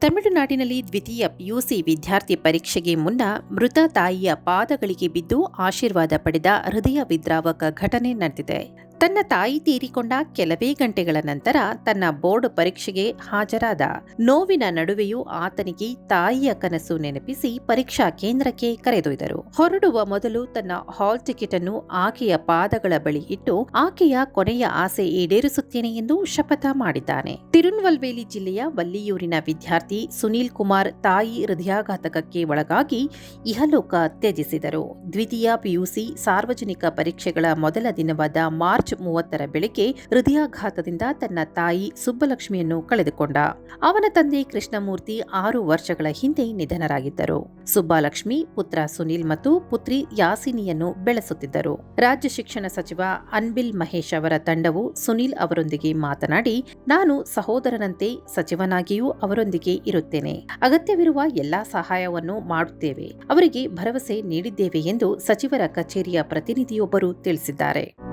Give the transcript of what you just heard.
ತಮಿಳುನಾಡಿನಲ್ಲಿ ದ್ವಿತೀಯ ಪಿಯುಸಿ ವಿದ್ಯಾರ್ಥಿ ಪರೀಕ್ಷೆಗೆ ಮುನ್ನ ಮೃತ ತಾಯಿಯ ಪಾದಗಳಿಗೆ ಬಿದ್ದು ಆಶೀರ್ವಾದ ಪಡೆದ ಹೃದಯ ವಿದ್ರಾವಕ ಘಟನೆ ನಡೆದಿದೆ. ತನ್ನ ತಾಯಿ ತೀರಿಕೊಂಡ ಕೆಲವೇ ಗಂಟೆಗಳ ನಂತರ ತನ್ನ ಬೋರ್ಡ್ ಪರೀಕ್ಷೆಗೆ ಹಾಜರಾದ ನೋವಿನ ನಡುವೆಯೂ ಆತನಿಗೆ ತಾಯಿಯ ಕನಸು ನೆನಪಿಸಿ ಪರೀಕ್ಷಾ ಕೇಂದ್ರಕ್ಕೆ ಕರೆದೊಯ್ದರು. ಹೊರಡುವ ಮೊದಲು ತನ್ನ ಹಾಲ್ ಟಿಕೆಟ್ ಅನ್ನು ಆಕೆಯ ಪಾದಗಳ ಬಳಿ ಇಟ್ಟು ಆಕೆಯ ಕೊನೆಯ ಆಸೆ ಈಡೇರಿಸುತ್ತೇನೆ ಎಂದು ಶಪಥ ಮಾಡಿದ್ದಾನೆ. ತಿರುನ್ವಲ್ವೇಲಿ ಜಿಲ್ಲೆಯ ವಲ್ಲಿಯೂರಿನ ವಿದ್ಯಾರ್ಥಿ ಸುನೀಲ್ ಕುಮಾರ್ ತಾಯಿ ಹೃದಯಾಘಾತಕಕ್ಕೆ ಒಳಗಾಗಿ ಇಹಲೋಕ ತ್ಯಜಿಸಿದರು. ದ್ವಿತೀಯ ಪಿಯುಸಿ ಸಾರ್ವಜನಿಕ ಪರೀಕ್ಷೆಗಳ ಮೊದಲ ದಿನವಾದ ಮಾರ್ಚ್ ಮೂವತ್ತರ ಬೆಳಗ್ಗೆ ಹೃದಯಾಘಾತದಿಂದ ತನ್ನ ತಾಯಿ ಸುಬ್ಬಲಕ್ಷ್ಮಿಯನ್ನು ಕಳೆದುಕೊಂಡ. ಅವನ ತಂದೆ ಕೃಷ್ಣಮೂರ್ತಿ ಆರು ವರ್ಷಗಳ ಹಿಂದೆ ನಿಧನರಾಗಿದ್ದರು. ಸುಬ್ಬಲಕ್ಷ್ಮಿ, ಪುತ್ರ ಸುನೀಲ್ ಮತ್ತು ಪುತ್ರಿ ಯಾಸಿನಿಯನ್ನು ಬೆಳೆಸುತ್ತಿದ್ದರು. ರಾಜ್ಯ ಶಿಕ್ಷಣ ಸಚಿವ ಅನ್ಬಿಲ್ ಮಹೇಶ್ ಅವರ ತಂಡವು ಸುನೀಲ್ ಅವರೊಂದಿಗೆ ಮಾತನಾಡಿ, ನಾನು ಸಹೋದರನಂತೆ ಸಚಿವನಾಗಿಯೂ ಅವರೊಂದಿಗೆ ಇರುತ್ತೇನೆ. ಅಗತ್ಯವಿರುವ ಎಲ್ಲಾ ಸಹಾಯವನ್ನು ಮಾಡುತ್ತೇವೆ. ಅವರಿಗೆ ಭರವಸೆ ನೀಡಿದ್ದೇವೆ ಎಂದು ಸಚಿವರ ಕಚೇರಿಯ ಪ್ರತಿನಿಧಿಯೊಬ್ಬರು ತಿಳಿಸಿದ್ದಾರೆ.